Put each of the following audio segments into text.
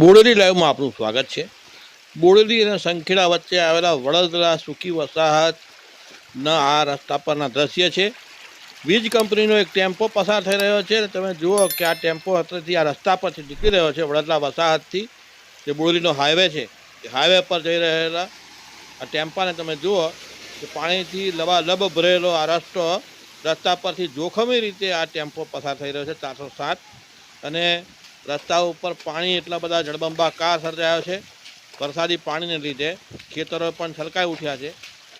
બોડેલી લાઈવમાં આપનું સ્વાગત છે. બોડેલી અને સંખેડા વચ્ચે આવેલા વડોદરા સુખી વસાહતના આ રસ્તા પરના દ્રશ્ય છે. વીજ કંપનીનો એક ટેમ્પો પસાર થઈ રહ્યો છે અને તમે જુઓ કે આ ટેમ્પો અત્રેથી આ રસ્તા પરથી નીકળી રહ્યો છે, વડોદરા વસાહતથી, જે બોડેલીનો હાઈવે છે. એ હાઈવે પર જઈ રહેલા આ ટેમ્પાને તમે જુઓ કે પાણીથી લબાલબ ભરેલો આ રસ્તો રસ્તા પરથી જોખમી રીતે આ ટેમ્પો પસાર થઈ રહ્યો છે, ચારસો સાત. અને રસ્તા ઉપર પાણી એટલા બધા જળબંબાકાર સર્જાયો છે. વરસાદી પાણીને લીધે ખેતરો પણ છલકાઈ ઉઠ્યા છે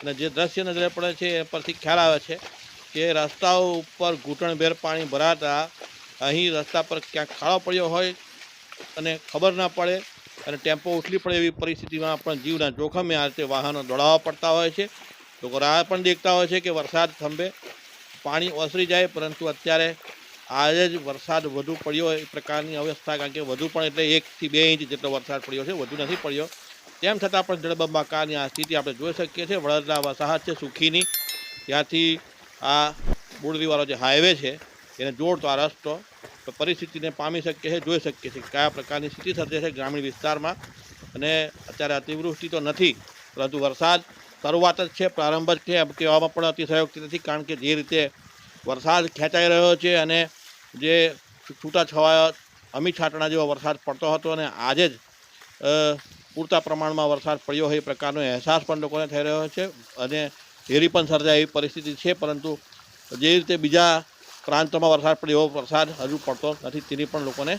અને જે દ્રશ્ય નજરે પડે છે એ પરથી ખ્યાલ આવે છે કે રસ્તાઓ ઉપર ઘૂંટણભેર પાણી ભરાતા અહીં રસ્તા પર ક્યાંક ખાડો પડ્યો હોય અને ખબર ના પડે અને ટેમ્પો ઉઠલી પડે એવી પરિસ્થિતિમાં પણ જીવના જોખમે આ રીતે વાહનો દોડાવવા પડતા હોય છે. લોકો રાહ પણ દેખતા હોય છે કે વરસાદ થંભે પાણી ઓસરી જાય, પરંતુ અત્યારે આજે જ વરસાદ વધુ પડ્યો એ પ્રકારની અવસ્થા, કારણ કે વધુ પણ એટલે એકથી બે ઇંચ જેટલો વરસાદ પડ્યો છે, વધુ નથી પડ્યો. તેમ છતાં પણ જળબંબાકારની આ સ્થિતિ આપણે જોઈ શકીએ છીએ. વડોદરા વસાહત છે સુખીની. ત્યાંથી આ બોરડીવાળો જે હાઈવે છે, એને જોડતો આ રસ્તો. તો પરિસ્થિતિને પામી શકીએ છીએ, જોઈ શકીએ છીએ કયા પ્રકારની સ્થિતિ સર્જે છે ગ્રામીણ વિસ્તારમાં. અને અત્યારે અતિવૃષ્ટિ તો નથી, પરંતુ વરસાદ શરૂઆત જ છે, પ્રારંભ જ છે. એમ કહેવામાં પણ અતિશયોક્તિ નથી, કારણ કે જે રીતે વરસાદ ખેંચાઈ રહ્યો છે અને જે છૂટાછવાયા અમી છાંટણા જેવો વરસાદ પડતો હતો અને આજે જ પૂરતા પ્રમાણમાં વરસાદ પડ્યો હોય એ પ્રકારનો અહેસાસ પણ લોકોને થઈ રહ્યો છે અને ઝેરી પણ સર્જાય એવી પરિસ્થિતિ છે, પરંતુ જે રીતે બીજા પ્રાંતોમાં વરસાદ પડ્યો એવો વરસાદ હજુ પડતો નથી, તેની પણ લોકોને